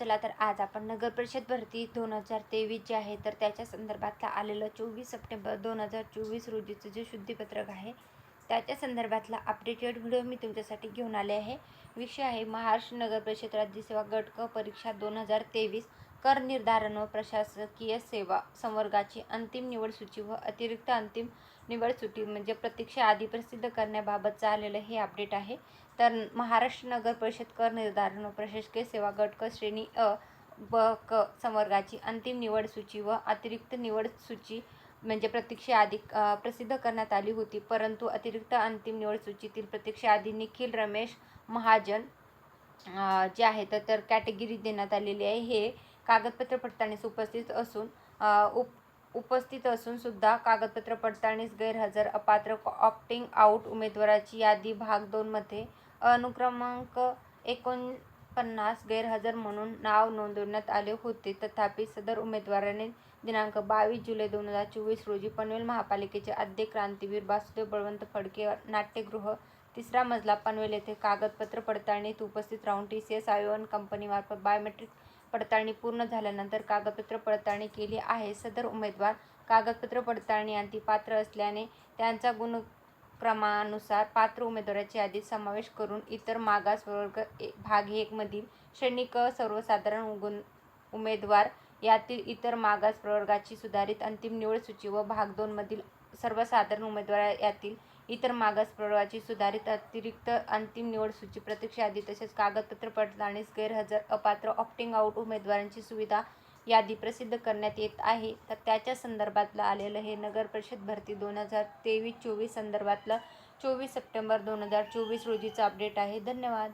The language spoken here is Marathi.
चला तर आज आपण नगर परिषद भरती दोन हजार तेवीस जे आहे तर त्याच्या संदर्भातला आलेलं चोवीस सप्टेंबर दोन हजार चोवीस रोजीचं जे शुद्धीपत्रक आहे त्याच्या संदर्भातला अपडेटेड व्हिडिओ मी तुमच्यासाठी घेऊन आले आहे. विषय आहे महाराष्ट्र नगर परिषद राज्यसेवा गट क परीक्षा दोन हजार तेवीस. कर निर्धारण व प्रशासकीय सेवा संवर्गाची अंतिम निवड सूची व अतिरिक्त अंतिम निवड सूची म्हणजे प्रतीक्षा आधी प्रसिद्ध करण्याबाबतचं आलेलं हे अपडेट आहे. तर महाराष्ट्र नगर परिषद कर निर्धारण व प्रशासकीय सेवा गटक श्रेणी अ ब क संवर्गाची अंतिम निवड सूची व अतिरिक्त निवड सूची म्हणजे प्रतीक्षा आधी प्रसिद्ध करण्यात आली होती. परंतु अतिरिक्त अंतिम निवड सूचीतील प्रतीक्षेआधी निखिल रमेश महाजन जे आहे तर कॅटेगरी देण्यात आलेली आहे. हे कागदपत्र पडताळणीस उपस्थित असून उप उपस्थित असून सुद्धा कागदपत्र पडताळणीस गैरहजर अपात्र ऑप्टिंग आऊट उमेदवाराची यादी भाग दोनमध्ये अनुक्रमांक एकोणपन्नास गैरहजर म्हणून नाव नोंदवण्यात आले होते. तथापि सदर उमेदवाराने दिनांक बावीस जुलै दोन हजार चोवीस रोजी पनवेल महापालिकेचे आद्य क्रांतीवीर वासुदेव बळवंत फडके नाट्यगृह तिसरा मजला पनवेल येथे कागदपत्र पडताळणीत उपस्थित राहून टी सी एस आयोन कंपनीमार्फत बायोमेट्रिक पडताळणी पूर्ण झाल्यानंतर कागदपत्र पडताळणी केली आहे. सदर उमेदवार कागदपत्र पडताळणी पात्र असल्याने त्यांचा गुणक्रमानुसार पात्र उमेदवाराची यादीत समावेश करून इतर मागास वर्ग ए- भाग एकमधील श्रेणी क सर्वसाधारण गुण उमेदवार यातील इतर मागास प्रवर्गाची सुधारित अंतिम निवड सूची व भाग दोनमधील सर्वसाधारण उमेदवार यातील इतर मागास प्रवर्गाची सुधारित अतिरिक्त अंतिम निवड सूची प्रतीक्षा यादी तसेच कागदपत्र पडताळणीस गैरहजर अपात्र ऑप्टिंग आऊट उमेदवारांची सुविधा यादी प्रसिद्ध करण्यात येत आहे. तर त्याच्या संदर्भातलं आलेलं हे नगर परिषद भरती दोन हजार तेवीस चोवीस संदर्भातलं चोवीस सप्टेंबर दोन हजार चोवीस रोजीचं अपडेट आहे. धन्यवाद.